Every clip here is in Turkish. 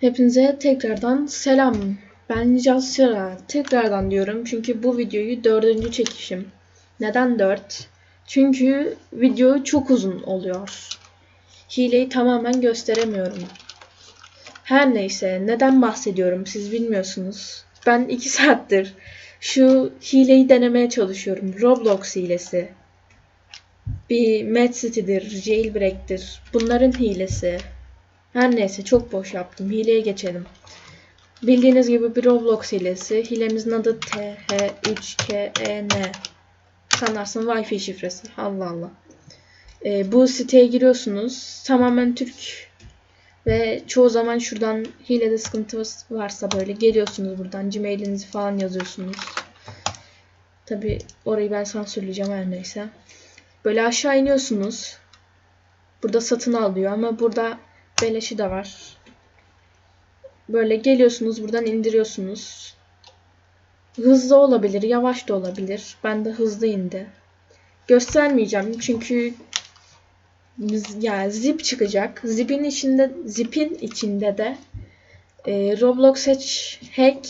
Hepinize tekrardan selam. Ben Sıra. Tekrardan diyorum çünkü bu videoyu dördüncü çekişim. Neden dört? Çünkü video çok uzun oluyor. Hileyi tamamen gösteremiyorum. Her neyse neden bahsediyorum siz bilmiyorsunuz. Ben iki saattir şu hileyi denemeye çalışıyorum. Roblox hilesi. Bir Mad City'dir, Jailbreak'tir. Bunların hilesi. Her neyse çok boş yaptım. Hileye geçelim. Bildiğiniz gibi bir Roblox hilesi. Hilemizin adı TH3KEN. Sanarsın Wi-Fi şifresi. Allah Allah. Ee, bu siteye giriyorsunuz. Tamamen Türk ve çoğu zaman şuradan hilede sıkıntı varsa böyle geliyorsunuz buradan Gmail'inizi falan yazıyorsunuz. Tabi orayı ben sansürleyeceğim her neyse. Böyle aşağı iniyorsunuz. Burada satın alıyor ama burada beleşi de var. Böyle geliyorsunuz buradan indiriyorsunuz. Hızlı olabilir, yavaş da olabilir. Ben de hızlı indi. Göstermeyeceğim çünkü yani zip çıkacak. Zipin içinde zipin içinde de e, Roblox hack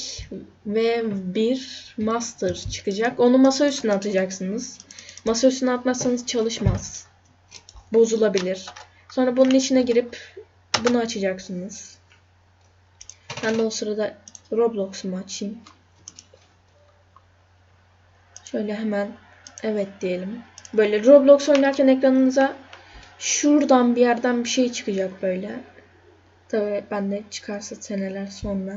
ve bir master çıkacak. Onu masa üstüne atacaksınız. Masa üstüne atmazsanız çalışmaz. Bozulabilir. Sonra bunun içine girip bunu açacaksınız. Ben de o sırada Roblox'umu açayım. Şöyle hemen evet diyelim. Böyle Roblox oynarken ekranınıza şuradan bir yerden bir şey çıkacak böyle. Tabi bende çıkarsa seneler sonra.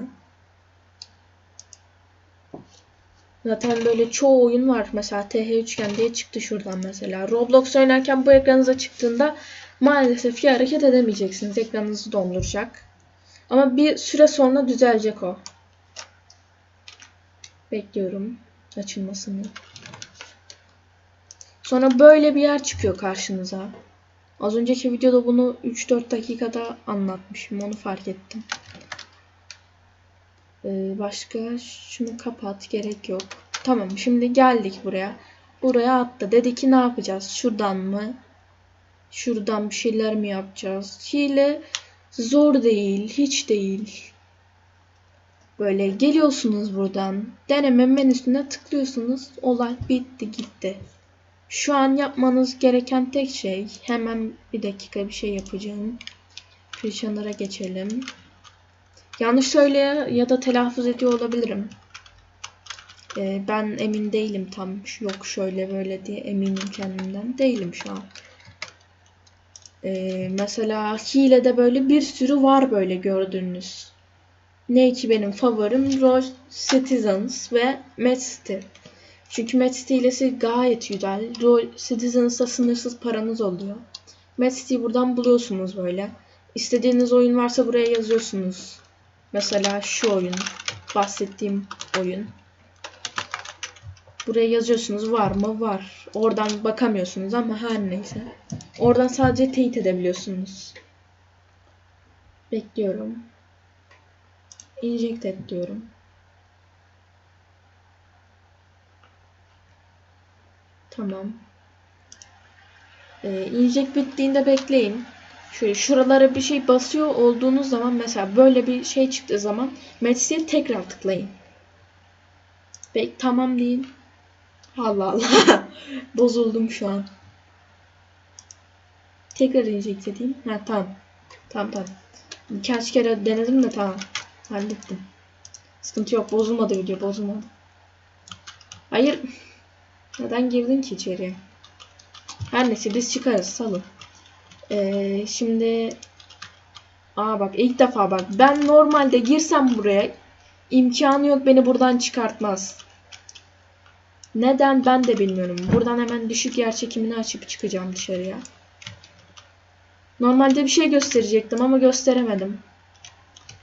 Zaten böyle çoğu oyun var. Mesela TH üçgen diye çıktı şuradan mesela. Roblox oynarken bu ekranınıza çıktığında maalesef ki hareket edemeyeceksiniz. Ekranınızı donduracak. Ama bir süre sonra düzelecek o. Bekliyorum açılmasını. Sonra böyle bir yer çıkıyor karşınıza. Az önceki videoda bunu 3-4 dakikada anlatmışım. Onu fark ettim. Ee, başka şunu kapat. Gerek yok. Tamam şimdi geldik buraya. Buraya attı. Dedi ki ne yapacağız? Şuradan mı? Şuradan bir şeyler mi yapacağız? Hile zor değil. Hiç değil. Böyle geliyorsunuz buradan. Deneme menüsüne tıklıyorsunuz. Olay bitti gitti. Şu an yapmanız gereken tek şey hemen bir dakika bir şey yapacağım. Christianlara geçelim. Yanlış söyleye ya da telaffuz ediyor olabilirim. Ee, ben emin değilim tam. Yok şöyle böyle diye eminim kendimden. Değilim şu an. Ee, mesela hilede böyle bir sürü var böyle gördüğünüz. Ne ki benim favorim Rogue Citizens ve City. Çünkü City hilesi gayet güzel. Rogue Citizens'da sınırsız paranız oluyor. City'yi buradan buluyorsunuz böyle. İstediğiniz oyun varsa buraya yazıyorsunuz. Mesela şu oyun. Bahsettiğim oyun. Buraya yazıyorsunuz var mı? Var. Oradan bakamıyorsunuz ama her neyse. Oradan sadece teyit edebiliyorsunuz. Bekliyorum. Inject et diyorum. Tamam. Ee, inject bittiğinde bekleyin. Şöyle şuralara bir şey basıyor olduğunuz zaman mesela böyle bir şey çıktığı zaman Metis'e tekrar tıklayın. Bek tamam deyin. Allah Allah. Bozuldum şu an. Tekrar inject edeyim. Ha tamam. Tamam tamam. Birkaç kere denedim de tamam. Hallettim. Sıkıntı yok. Bozulmadı video. Bozulmadı. Hayır. Neden girdin ki içeriye? Her neyse biz çıkarız. Salın. Ee, şimdi Aa bak ilk defa bak. Ben normalde girsem buraya imkanı yok beni buradan çıkartmaz. Neden ben de bilmiyorum. Buradan hemen düşük yer çekimini açıp çıkacağım dışarıya. Normalde bir şey gösterecektim ama gösteremedim.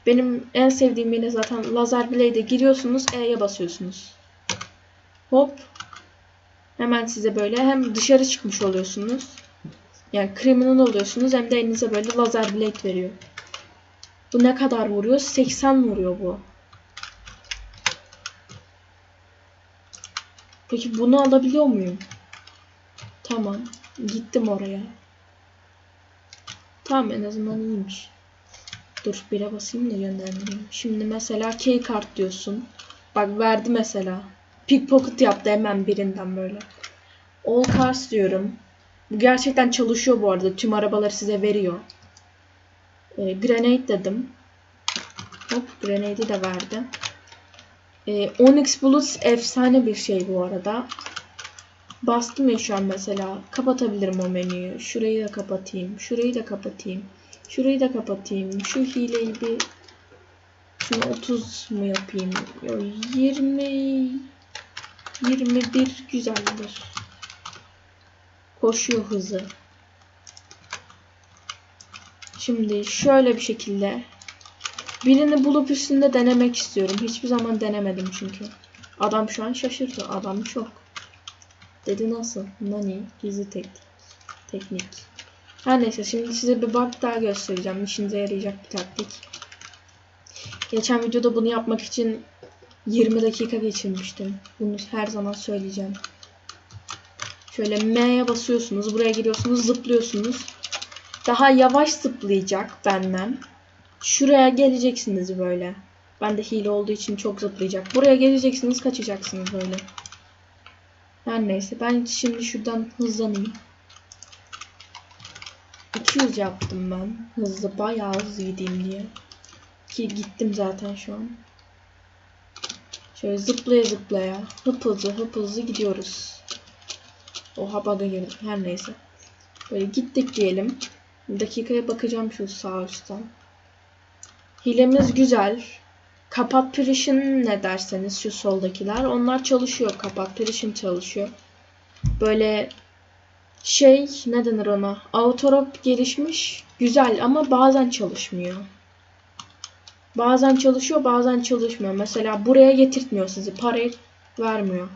Benim en sevdiğim yine zaten lazer blade'e giriyorsunuz E'ye basıyorsunuz. Hop. Hemen size böyle hem dışarı çıkmış oluyorsunuz. Yani criminal oluyorsunuz hem de elinize böyle lazer blade veriyor. Bu ne kadar vuruyor? 80 vuruyor bu. Peki bunu alabiliyor muyum? Tamam. Gittim oraya. Tamam en azından iyiymiş. Dur bire basayım da yönlendireyim. Şimdi mesela key kart diyorsun. Bak verdi mesela. Pickpocket yaptı hemen birinden böyle. All cars diyorum. Bu gerçekten çalışıyor bu arada. Tüm arabaları size veriyor. Ee, grenade dedim. Hop grenade'i de verdi. Ee, Onyx Bullets efsane bir şey bu arada. Bastım ya şu an mesela. Kapatabilirim o menüyü. Şurayı da kapatayım. Şurayı da kapatayım. Şurayı da kapatayım. Şu hileyi bir şunu 30 mu yapayım? Yo, 20 21 güzeldir. Koşuyor hızı. Şimdi şöyle bir şekilde birini bulup üstünde denemek istiyorum. Hiçbir zaman denemedim çünkü. Adam şu an şaşırdı. Adam çok. Dedi nasıl? Nani? Gizli tek teknik. Her neyse şimdi size bir bug daha göstereceğim. İşinize yarayacak bir taktik. Geçen videoda bunu yapmak için 20 dakika geçirmiştim. Bunu her zaman söyleyeceğim. Şöyle M'ye basıyorsunuz. Buraya giriyorsunuz. Zıplıyorsunuz. Daha yavaş zıplayacak benden. Şuraya geleceksiniz böyle. Ben de hile olduğu için çok zıplayacak. Buraya geleceksiniz kaçacaksınız böyle. Her neyse ben şimdi şuradan hızlanayım. 200 yaptım ben. Hızlı bayağı hızlı gideyim diye. Ki gittim zaten şu an. Şöyle zıplaya zıplaya hıp hızlı hıp hızlı gidiyoruz. Oha bug'a girdim. Her neyse. Böyle gittik diyelim. Dakikaya bakacağım şu sağ üstten. Hilemiz güzel. Kapat Precision ne derseniz şu soldakiler. Onlar çalışıyor. Kapat Precision çalışıyor. Böyle şey ne denir ona? Autorop gelişmiş. Güzel ama bazen çalışmıyor. Bazen çalışıyor bazen çalışmıyor. Mesela buraya getirtmiyor sizi. Parayı vermiyor.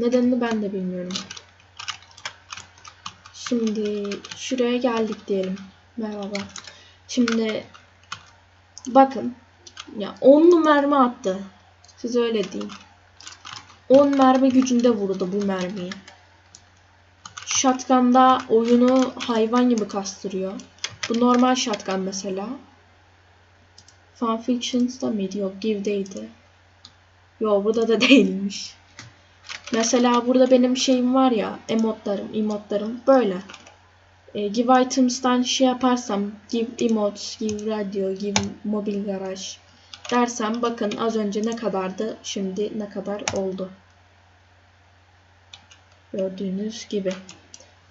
Nedenini ben de bilmiyorum. Şimdi şuraya geldik diyelim. Merhaba. Şimdi bakın. Ya 10'lu mermi attı. Size öyle diyeyim. 10 mermi gücünde vurdu bu mermiyi. Shotgun'da oyunu hayvan gibi kastırıyor. Bu normal shotgun mesela. Fanfictions'da mıydı? Yok Give'deydi. Yok burada da değilmiş. Mesela burada benim şeyim var ya emotlarım, emotlarım böyle. E, give items'tan şey yaparsam give emotes, give radio, give mobil garaj dersem bakın az önce ne kadardı şimdi ne kadar oldu. Gördüğünüz gibi.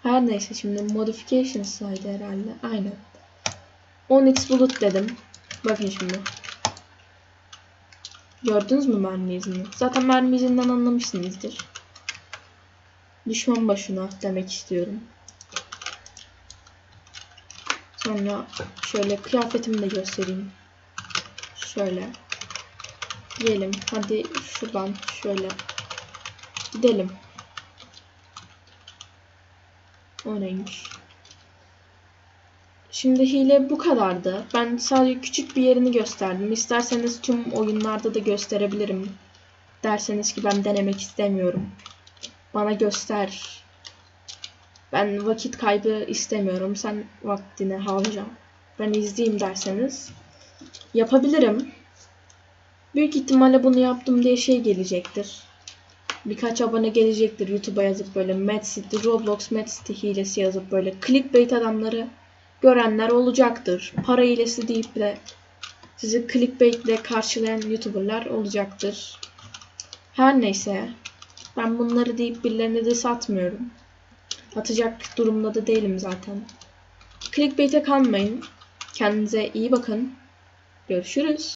Her neyse şimdi modifications'laydı herhalde. Aynen. 10x bulut dedim. Bakın şimdi. Gördünüz mü mermi izini? Zaten mermi izinden anlamışsınızdır. Düşman başına demek istiyorum. Sonra şöyle kıyafetimi de göstereyim. Şöyle. Diyelim. Hadi şuradan şöyle gidelim. O neymiş? Şimdi hile bu kadardı. Ben sadece küçük bir yerini gösterdim. İsterseniz tüm oyunlarda da gösterebilirim. Derseniz ki ben denemek istemiyorum. Bana göster. Ben vakit kaybı istemiyorum. Sen vaktini harca. Ben izleyeyim derseniz. Yapabilirim. Büyük ihtimalle bunu yaptım diye şey gelecektir. Birkaç abone gelecektir YouTube'a yazıp böyle Mad City, Roblox Mad City hilesi yazıp böyle clickbait adamları görenler olacaktır. Para hilesi deyip de sizi clickbait ile karşılayan YouTuber'lar olacaktır. Her neyse ben bunları deyip birilerine de satmıyorum. Atacak durumda da değilim zaten. Clickbait'e kalmayın. Kendinize iyi bakın. Görüşürüz.